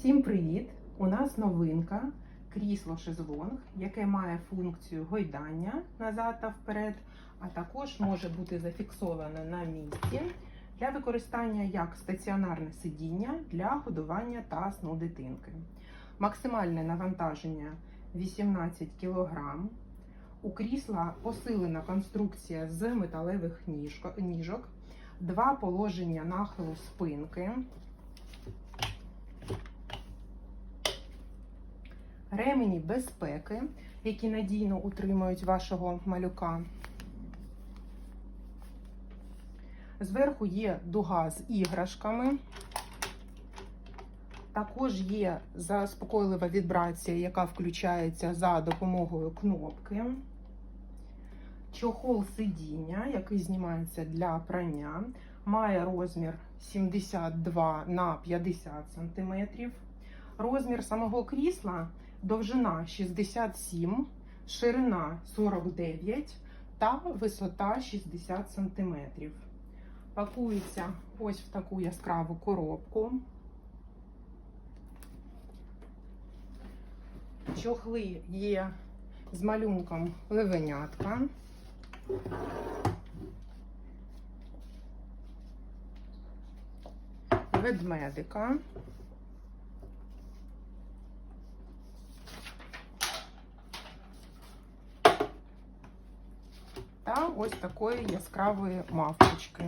Всім привіт! У нас новинка крісло шезлонг, яке має функцію гойдання назад та вперед, а також може бути зафіксоване на місці для використання як стаціонарне сидіння для годування та сну дитинки. Максимальне навантаження 18 кг. У крісла посилена конструкція з металевих ніжок, два положення нахилу спинки. Ремені безпеки, які надійно утримують вашого малюка. Зверху є дуга з іграшками. Також є заспокойлива вібрація, яка включається за допомогою кнопки. Чохол сидіння, який знімається для прання, має розмір 72 на 50 см. Розмір самого крісла довжина 67, ширина 49 та висота 60 см. Пакується ось в таку яскраву коробку. Чохли є з малюнком левенятка. Ведмедика. Та ось такої яскравої мавпочки.